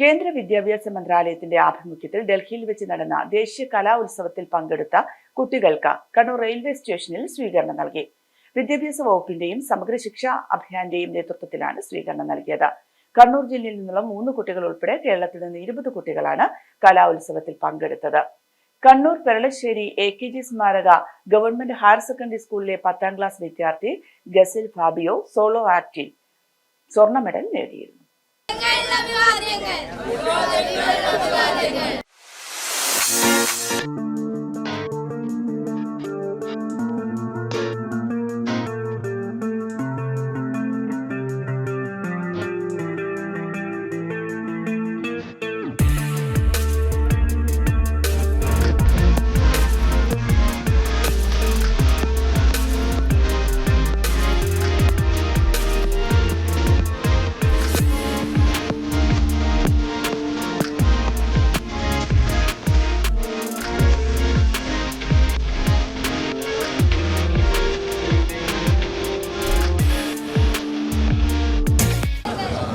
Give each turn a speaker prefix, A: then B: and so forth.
A: കേന്ദ്ര വിദ്യാഭ്യാസ മന്ത്രാലയത്തിന്റെ ആഭിമുഖ്യത്തിൽ ഡൽഹിയിൽ വെച്ച് നടന്ന ദേശീയ കലാ ഉത്സവത്തിൽ പങ്കെടുത്ത കുട്ടികൾക്ക് കണ്ണൂർ റെയിൽവേ സ്റ്റേഷനിൽ സ്വീകരണം നൽകി. വിദ്യാഭ്യാസ വകുപ്പിന്റെയും സമഗ്ര ശിക്ഷാ അഭിയാന്റെയും നേതൃത്വത്തിലാണ് സ്വീകരണം നൽകിയത്. കണ്ണൂർ ജില്ലയിൽ നിന്നുള്ള മൂന്ന് കുട്ടികൾ ഉൾപ്പെടെ കേരളത്തിൽ നിന്ന് ഇരുപത് കുട്ടികളാണ് കലാ ഉത്സവത്തിൽ പങ്കെടുത്തത്. Kannur Peralassery A K G സ്മാരക ഗവൺമെന്റ് ഹയർ സെക്കൻഡറി സ്കൂളിലെ പത്താം ക്ലാസ് വിദ്യാർത്ഥി ഗസിൽ ഫാബിയോ സോളോ ആക്ടിൽ സ്വർണ മെഡൽ നേടിയിരുന്നു.
B: അഭിവാദ്യങ്ങൾ